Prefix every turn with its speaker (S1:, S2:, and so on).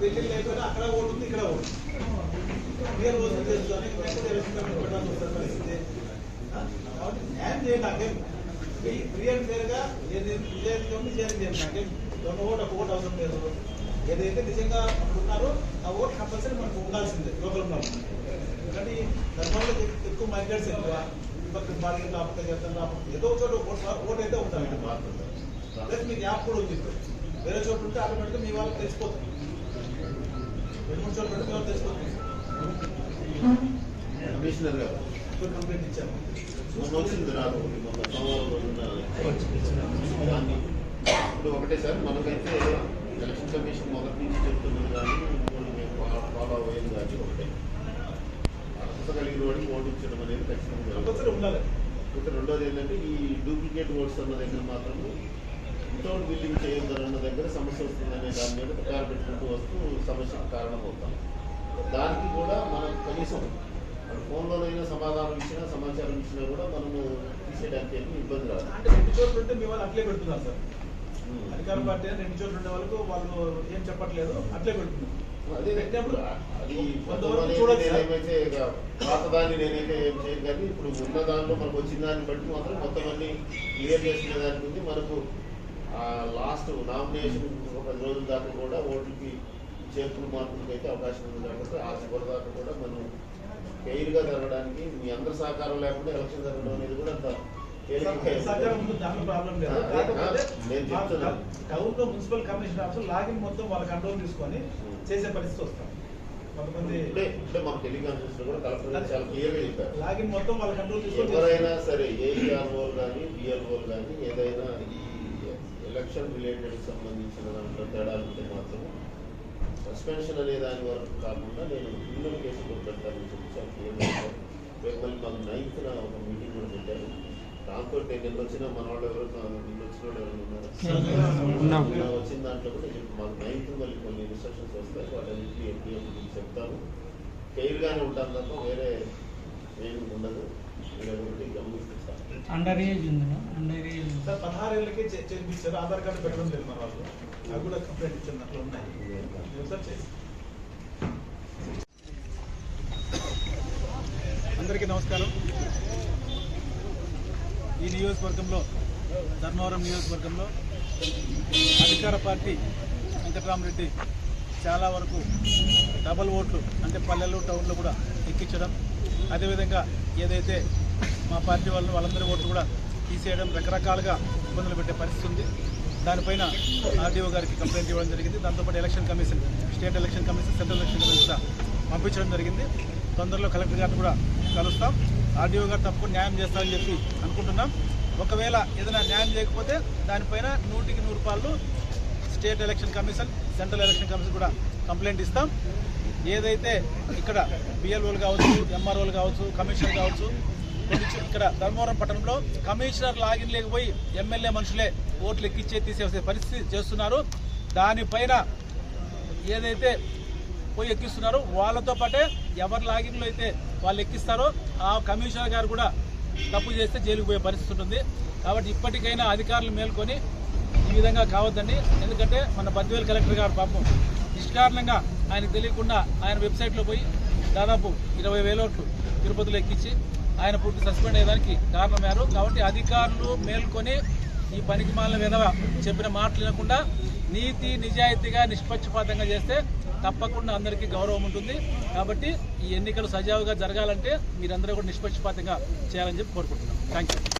S1: పెళ్ళి లేకపోయినా అక్కడ ఓటు ఉంది ఇక్కడ ఓటు. మీరు రోజు తెలుసు అనేక లేకపోతే పరిస్థితి కాబట్టి న్యాయం చేయండి అక్కడ ఫ్రీ అండ్ ఫేర్గా ఏది ఉంది నిజాయితీ చేయండి నాకేం దొంగ ఓటు ఒక ఓటు అవసరం లేదు. ఏదైతే నిజంగా ఉన్నారో ఆ ఓటు కంపల్సరీ మనకు ఉండాల్సిందే లోకల్ ఎందుకంటే ధర్మంలో ఎక్కువ మైగ్రేట్స్ ఎక్కువ చేస్తాను రాకపోతే ఏదో ఒక చోట ఓటు ఓటు అయితే ఉంటారు ప్లస్ మీకు యాప్ కూడా ఉంది ఇప్పుడు. వేరే చోట ఉంటే ఆటోమేటిక్గా మీ వాళ్ళకి తెలిసిపోతుంది. రెండు మూడు చోట్ల వాళ్ళు తెలిసిపోతుంది.
S2: కమిషనర్ గారు.
S1: కంప్లైంట్ ఇచ్చాము.
S2: మొన్న వచ్చింది నాకు మొన్న సోమవారం ఇప్పుడు ఒకటే సార్ మనకైతే ఎలక్షన్ కమిషన్ మొదటి నుంచి చెప్తున్నది కానీ మేము ఫాలో అయ్యేది కానీ ఒకటే. అర్హత కలిగిన వాడికి ఓటు ఇచ్చడం అనేది ఖచ్చితంగా ఇంకా రెండోది ఏంటంటే ఈ డూప్లికేట్ ఓట్స్ అన్న దగ్గర మాత్రం వితౌట్ బిల్లింగ్ చేయొద్దు అన్న దగ్గర సమస్య వస్తుందనే దాని మీద ప్రకారం పెట్టుకుంటూ వస్తూ సమస్యకు కారణమవుతాం. దానికి కూడా మనం కనీసం ఫోన్లోనైనా సమాధానం ఇచ్చినా సమాచారం ఇచ్చినా కూడా మనము తీసేయడానికి ఏమీ ఇబ్బంది రాదు.
S1: అంటే రెండు చోట్ల ఉంటే మీ వాళ్ళు అట్లే పెడుతున్నారు సార్. అధికార పార్టీ రెండు చోట్ల ఉండే వాళ్ళకు వాళ్ళు ఏం చెప్పట్లేదు అట్లే పెడుతున్నారు.
S2: అదే
S1: పెట్టినప్పుడు.
S2: నేనైతే ఇక పాతదాన్ని నేనైతే ఏం చేయను కానీ ఇప్పుడు ఉన్న మనకు వచ్చిన దాన్ని బట్టి మాత్రం మొత్తం అన్ని క్లియర్ చేసుకునే దానికి ఉంది మనకు లాస్ట్ నామినేషన్ ఒక రోజుల దాకా కూడా మార్పులకి అయితే అవకాశం ఉంది కాబట్టి ఆ చివరి దాకా కూడా మనం ఫెయిర్గా జరగడానికి మీ అందరి సహకారం లేకుండా ఎలక్షన్ జరగడం అనేది కూడా అంత.
S1: టౌన్లో మున్సిపల్ కమిషనర్ ఆఫీస్ లాగిన్ మొత్తం వాళ్ళ కంట్రోల్ తీసుకొని చేసే పరిస్థితి వస్తాం కొంతమంది లాగిన్ మొత్తం వాళ్ళ కంట్రోల్ తీసుకొని
S2: ఎవరైనా సరే ఏఈఆర్ఓలు కానీ బిఎల్ఓలు కానీ ఏదైనా ఈ ఎలక్షన్ రిలేటెడ్ సంబంధించిన దాంట్లో తేడాలు ఉంటే మాత్రం సస్పెన్షన్ అనే దాని వరకు కాకుండా నేను క్రిమినల్ కేసు కూడా పెడతానని చెప్పి రేపు మళ్ళీ మాకు నైన్త్ ఒక మీటింగ్ కూడా పెట్టారు. దాంతో నిన్న వచ్చిన మన వాళ్ళు ఎవరు నిన్న వచ్చిన వాళ్ళు ఎవరు ఉన్నారు? నిన్న వచ్చిన దాంట్లో కూడా మాకు నైన్త్ మళ్ళీ కొన్ని ఇన్స్ట్రక్షన్స్ వస్తాయి. వాటన్నింటినీ ఎప్పుడు చెప్తాను ఫెయిర్గానే ఉంటాను తప్ప వేరే ఏమి ఉండదు.
S3: అండర్ ఏజ్ ఉంది అండర్ ఏజ్
S1: సార్ పదహారు ఏళ్ళకే చేయించారు ఆధార్ కార్డు పెట్టడం లేదు మన వాళ్ళు. అవి కూడా కంప్లైంట్ ఇచ్చింది అట్లా ఉన్నాయి. సార్ చేసి? అందరికీ నమస్కారం. ఈ నియోజకవర్గంలో ధర్మవరం నియోజకవర్గంలో అధికార పార్టీ వెంకటరామరెడ్డి చాలా వరకు డబల్ ఓట్లు అంటే పల్లెలు టౌన్లో కూడా ఎక్కించడం అదేవిధంగా ఏదైతే మా పార్టీ వాళ్ళు వాళ్ళందరి ఓట్లు కూడా తీసేయడం రకరకాలుగా ఇబ్బందులు పెట్టే పరిస్థితి ఉంది. దానిపైన ఆర్డీఓ గారికి కంప్లైంట్ ఇవ్వడం జరిగింది. దాంతోపాటు election commission state election commission central election commission కూడా పంపించడం జరిగింది. తొందరలో కలెక్టర్ గారిని కూడా కలుస్తాం. ఆర్డీఓ గారు తప్పకుండా న్యాయం చేస్తారని చెప్పి అనుకుంటున్నాం. ఒకవేళ ఏదైనా న్యాయం చేయకపోతే దానిపైన నూటికి నూరు రూపాయలు state election commission central election commission కూడా కంప్లైంట్ ఇస్తాం. ఏదైతే ఇక్కడ బిఎల్ఓలు కావచ్చు ఎంఆర్ఓలు కావచ్చు కమిషనర్ కావచ్చు ఇక్కడ ధర్మవరం పట్టణంలో కమిషనర్ లాగిన్ లేకపోయి ఎమ్మెల్యే మనుషులే ఓట్లు ఎక్కిచ్చే తీసేసే పరిస్థితి చేస్తున్నారు. దానిపైన ఏదైతే పోయి ఎక్కిస్తున్నారో వాళ్ళతో పాటే ఎవరి లాగిన్లో అయితే వాళ్ళు ఎక్కిస్తారో ఆ కమిషనర్ గారు కూడా తప్పు చేస్తే జైలుకు పోయే పరిస్థితి ఉంటుంది. కాబట్టి ఇప్పటికైనా అధికారులు మేల్కొని ఈ విధంగా కావద్దండి. ఎందుకంటే మన బద్వేలు కలెక్టర్ గారు పాపం నిష్కారణంగా ఆయనకు తెలియకుండా ఆయన వెబ్సైట్లో పోయి దాదాపు ఇరవై వేల ఓట్లు తిరుపతిలో ఎక్కించి ఆయన పూర్తి సస్పెండ్ అయ్యేదానికి కారణమయ్యారు. కాబట్టి అధికారులు మేల్కొని ఈ పనికి మాలిన విధవ చెప్పిన మాటలు వినకుండా నీతి నిజాయితీగా నిష్పక్షపాతంగా చేస్తే తప్పకుండా అందరికీ గౌరవం ఉంటుంది. కాబట్టి ఈ ఎన్నికలు సజావుగా జరగాలంటే మీరందరూ కూడా నిష్పక్షపాతంగా చేయాలని చెప్పి కోరుకుంటున్నాం. Thank you